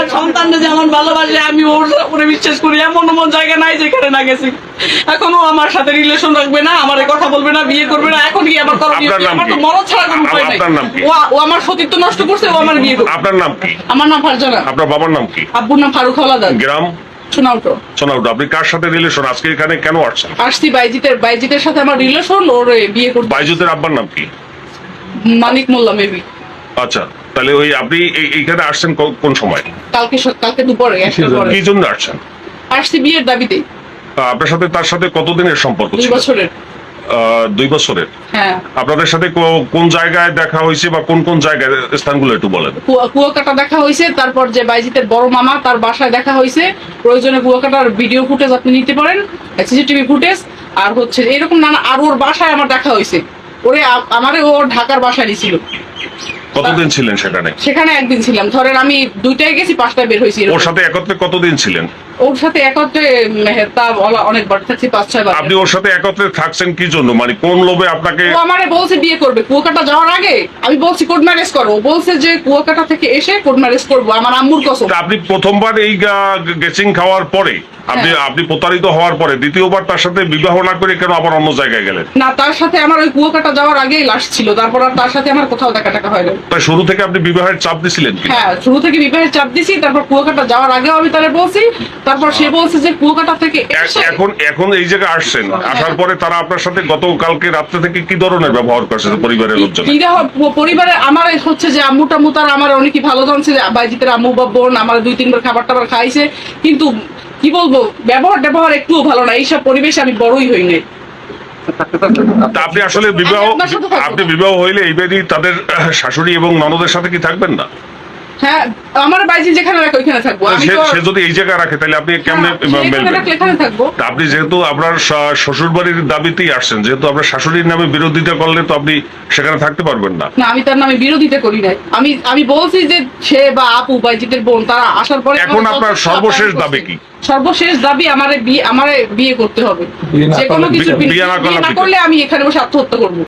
আমার সন্তানটা যেমন ভালোবাসে আমি ওর উপরে বিশ্বাস করি এমন এমন জায়গা নাই যেখানে না গেছি। এখনও আমার সাথে রিলেশন রাখবে না আমার কথা বলবে না বিয়ে করবে না এখন কি আমার করণীয় আমার তো? ছাড়া কোনো উপায় নাই। আপনার নাম কি? ও আমার সতীত্ব নষ্ট করছে ও আমার বিয়ে করবে। আপনার নাম কি? আমার নাম ফারজানা। আপনার বাবার নাম কি? আব্বুর নাম ফারুক গ্রাম? আপনি কার সাথে রিলেশন আজকে এখানে কেন আসছেন? আসছি বাইজিতের বাইজিতের সাথে আমার রিলেশন ওর বিয়ে করতে। বাইজুতের আব্বার নাম কি? মানিক মোল্লা মেবি আচ্ছা তাহলে ওই আপনি এইখানে আসছেন কোন সময়? কালকে কালকে দুপুরে কি জন্য আসছেন? আসছি বিয়ের দাবিতে। আপনার সাথে তার সাথে কতদিনের সম্পর্ক দুই ছিল? বছরের। দুই বছরের? হ্যাঁ। আপনাদের সাথে কোন জায়গায় দেখা হয়েছে বা কোন কোন জায়গায় স্থানগুলো একটু বলেন। কুয়াকাটা দেখা হয়েছে তারপর যে বাইজিতের বড় মামা তার বাসায় দেখা হয়েছে। প্রয়োজনে কুয়াকাটার ভিডিও ফুটেজ আপনি নিতে পারেন সিসিটিভি ফুটেজ। আর হচ্ছে এরকম নানা আর ওর বাসায় আমার দেখা হয়েছে। ওরে আমারে ও ঢাকার বাসায় নিয়েছিল কতদিন ছিলেন সেখানে সেখানে একদিন ছিলাম। ধরেন আমি দুইটায় গেছি পাঁচটায় বের হয়েছি ওর সাথে একত্রে কতদিন ছিলেন? ওর সাথে একত্রে তা অনেকবার থাকছি পাঁচ ছয় বার। আপনি ওর সাথে একত্রে থাকছেন কি জন্য? মানে কোন লোভে আপনাকে ও আমারে বলছে বিয়ে করবে কুয়াকাটা যাওয়ার আগে। আমি বলছি কোর্ট ম্যারেজ করো। বলছে যে কুয়াকাটা থেকে এসে কোর্ট ম্যারেজ করব আমার আম্মুর কসম। আপনি প্রথমবার এই খাওয়ার পরে আপনি হ্যাঁ। আপনি প্রতারিত হওয়ার পরে দ্বিতীয়বার তার সাথে বিবাহ না করে কেন আবার অন্য জায়গায় গেলেন? না তার সাথে আমার ওই কুয়াকাটা যাওয়ার আগেই লাশ ছিল তারপর আর তার সাথে আমার কোথাও দেখা টাকা হয়নি তাই শুরু থেকে আপনি বিবাহের চাপ দিছিলেন হ্যাঁ শুরু থেকে বিবাহের চাপ দিছি তারপর কুয়াকাটা যাওয়ার আগেও আমি তারে বলছি তারপর সে বলছে যে কুয়াকাটা থেকে এখন এখন এই জায়গায় আসছেন। আসার পরে তারা আপনার সাথে গতকালকে রাত্রে থেকে কি ধরনের ব্যবহার করছে পরিবারের লোকজন? পরিবারে আমার হচ্ছে যে আম্মু টাম্মু তার আমার অনেকই ভালো জানছে বাইজিতের আম্মু বা বোন আমার দুই তিনবার খাবার টাবার খাইছে। কিন্তু কি বলব ব্যবহার ব্যবহার একটুও ভালো না। এইসব পরিবেশে আমি বড়ই হই নাই। আপনি আসলে বিবাহ। আপনি বিবাহ হইলে এই বেদি তাদের শাশুড়ি এবং ননদের সাথে কি থাকবেন না? হ্যাঁ আমার বাইজি যেখানে রাখে ওইখানে থাকব। সে যদি এই জায়গায় রাখে তাহলে আপনি কেমনে হ্যাঁ, এখানে থাকব। আপনি যেহেতু আপনার শ্বশুর বাড়ির দাবিতেই আসছেন যেহেতু আপনার শাশুড়ির নামে বিরোধিতা করলে তো আপনি সেখানে থাকতে পারবেন না। না আমি তার নামে বিরোধিতা করি নাই। আমি আমি বলছি যে সে বা আপু বাইজিতের বোন তারা আসার পরে এখন আপনার সর্বশেষ দাবি কি? সর্বশেষ দাবি আমারে বিয়ে আমারে বিয়ে করতে হবে। যে কোনো কিছু বিয়ে না করলে আমি এখানে বসে আত্মহত্যা করব।